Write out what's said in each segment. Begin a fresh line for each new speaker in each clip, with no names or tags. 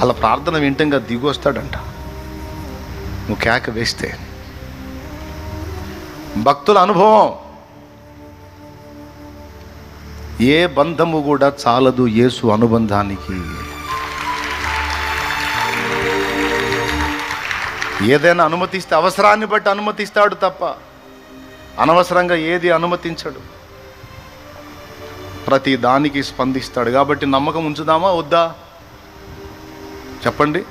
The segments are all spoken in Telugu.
అలా ప్రార్థన వింటంగా దిగొస్తాడంట నువ్వు కేక వేస్తే. భక్తుల అనుభవం. ఏ బంధము కూడా చాలదు యేసు అనుబంధానికి. ఏదైనా అనుమతిస్తే అవసరాన్ని బట్టి అనుమతిస్తాడు తప్ప అనవసరంగా ఏది అనుమతించడు. ప్రతి దానికి స్పందిస్తాడు. కాబట్టి నమ్మకం ఉంచుదామా? వద్దా? చెప్పండి.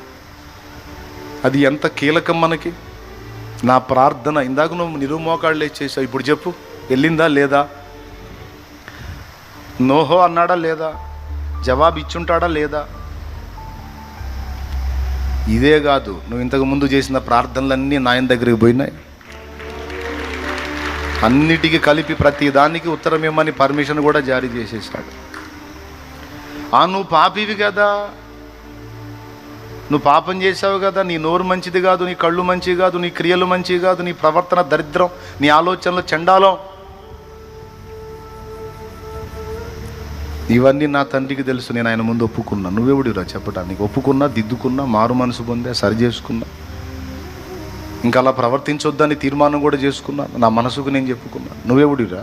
అది ఎంత కీలకం మనకి? నా ప్రార్థన ఇందాక నువ్వు నిరుమోకాళ్ళు చేసావు ఇప్పుడు చెప్పు వెళ్ళిందా లేదా? నోహో అన్నాడా లేదా? జవాబు ఇచ్చుంటాడా లేదా? ఇదే కాదు నువ్వు ఇంతకు ముందు చేసిన ప్రార్థనలన్నీ నాయన దగ్గరికి పోయినాయి. అన్నిటికీ కలిపి ప్రతి దానికి ఉత్తరం ఇవ్వమని పర్మిషన్ కూడా జారీ చేసేసాడు ఆ నువ్వు పాపివి కదా? నువ్వు పాపం చేసావు కదా నీ నోరు మంచిది కాదు నీ కళ్ళు మంచివి కాదు నీ క్రియలు మంచివి కాదు నీ ప్రవర్తన దరిద్రం నీ ఆలోచనలు చండాలం. ఇవన్నీ నా తండ్రికి తెలుసు నేను ఆయన ముందు ఒప్పుకున్నా. నువ్వెవడిరా చెప్పడానికి ఒప్పుకున్నా దిద్దుకున్నా మారు మనసు పొందా సరి చేసుకున్నా. ఇంకా అలా ప్రవర్తించొద్దని తీర్మానం కూడా చేసుకున్నాను నా మనసుకు నేను చెప్పుకున్నాను నువ్వెవడిరా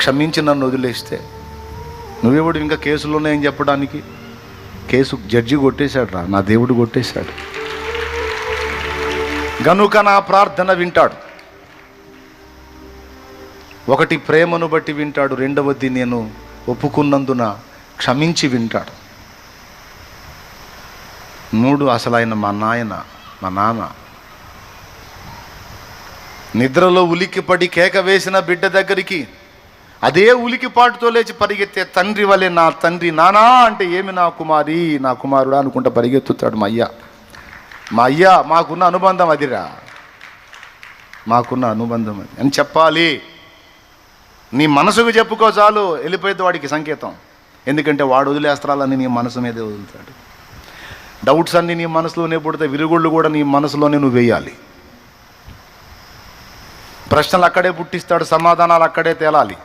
క్షమించి నన్ను వదిలేస్తే. నువ్వెవడు ఇంకా కేసులు ఉన్నాయని చెప్పడానికి. కేసు జడ్జి కొట్టేశాడు రా నా దేవుడు కొట్టేశాడు. గనుక నా ప్రార్థన వింటాడు. ఒకటి ప్రేమను బట్టి వింటాడు రెండవది నేను ఒప్పుకున్నందున క్షమించి వింటాడు. మూడు అసలు ఆయన మా నాయన మా నాన్న. నిద్రలో ఉలిక్కిపడి కేక వేసిన బిడ్డ దగ్గరికి అదే ఉలికిపాటుతో లేచి పరిగెత్తే తండ్రి వలె నా తండ్రి నానా అంటే ఏమి నా కుమారి? నా కుమారుడా అనుకుంటా పరిగెత్తుతాడు మా అయ్య. మా అయ్య మాకున్న అనుబంధం అదిరా. మాకున్న అనుబంధం అది. అని చెప్పాలి. నీ మనసుకు చెప్పుకో చాలు. వెళ్ళిపోయేది వాడికి సంకేతం. ఎందుకంటే వాడు వదిలేస్త్రాలన్నీ నీ మనసు మీదే వదులుతాడు. డౌట్స్ అన్నీ నీ మనసులోనే పుడితే విరుగుళ్ళు కూడా నీ మనసులోనే నువ్వు వేయాలి. ప్రశ్నలు అక్కడే పుట్టిస్తాడు. సమాధానాలు అక్కడే తేలాలి.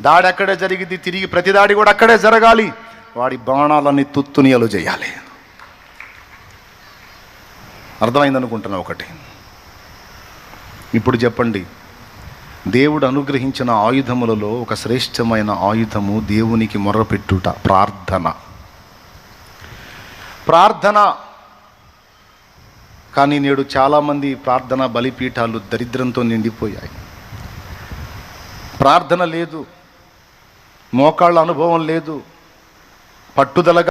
దాడి అక్కడే జరిగింది. తిరిగి ప్రతి దాడి కూడా అక్కడే జరగాలి. వాడి బాణాలన్నీ తుత్తునియలు చేయాలి. అర్థమైందనుకుంటున్నా ఒకటి. ఇప్పుడు చెప్పండి. దేవుడు అనుగ్రహించిన ఆయుధములలో ఒక శ్రేష్టమైన ఆయుధము దేవునికి మొర్రపెట్టుట ప్రార్థన. ప్రార్థన. కానీ నేడు చాలామంది ప్రార్థన బలిపీఠాలు దరిద్రంతో నిండిపోయాయి. ప్రార్థన లేదు. మోకాళ్ళ అనుభవం లేదు. పట్టుదలగా